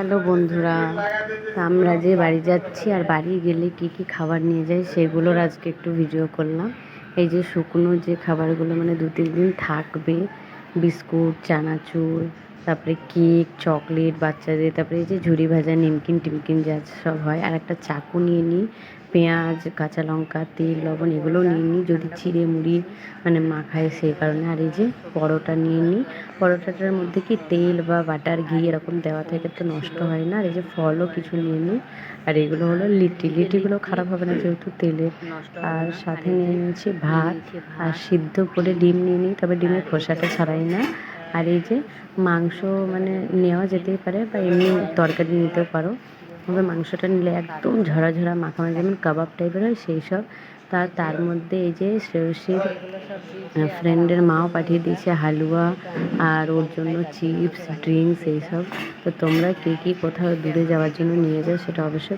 Hello বন্ধুরা, আমরা যে বাড়ি যাচ্ছি আর বাড়ি গেলে কি কি খাবার নিয়ে যাই সেগুলোর আজকে একটু ভিডিও করলাম। এই যে শুকনো যে খাবারগুলো মানে দু তিন দিন থাকবে, বিস্কুট, চানাচুর তারপরে কেক, চকলেট বাচ্চাদের, তারপরে এই যে ঝুরি ভাজা, নিমকিন, টিমকিন যা সব হয়, আর একটা চাকু নিয়ে নিই, পেঁয়াজ, কাঁচা লঙ্কা, তেল, লবণ, এগুলোও নিয়ে নিই, যদি চিড়ে মুড়ি মানে মাখায় সেই কারণে, আর এই যে পরোটা নিয়ে নিই, পরোটাটার মধ্যে কি তেল বা বাটার, ঘি এরকম দেওয়া থেকে তো নষ্ট হয় না, আর এই যে ফলও কিছু নিয়ে নিই, আর এগুলো হলো লিটি লিটিগুলো খারাপ হবে না যেহেতু তেলের আর সাথে নিয়ে নিয়েছি ভাত, আর সিদ্ধ করে ডিম নিয়ে নিই, তবে ডিমের খোসাটা ছাড়াই না আর এই যে মাংস মানে নেওয়া যেতেই পারে বা এমনি তরকারি নিতেও পারো। তবে মাংসটা নিলে একদম ঝরা ঝরা মাখানো যেমন কাবাব টাইপের হয় সেই সব। তার তার মধ্যে এই যে শ্রেয়সীর ফ্রেন্ডের মাও পাঠিয়ে দিয়েছে হালুয়া আর ওর জন্য চিপস, ড্রিঙ্কস এইসব তো তোমরা কে কী কোথাও দূরে যাওয়ার জন্য নিয়ে যাও, সেটা অবশ্যই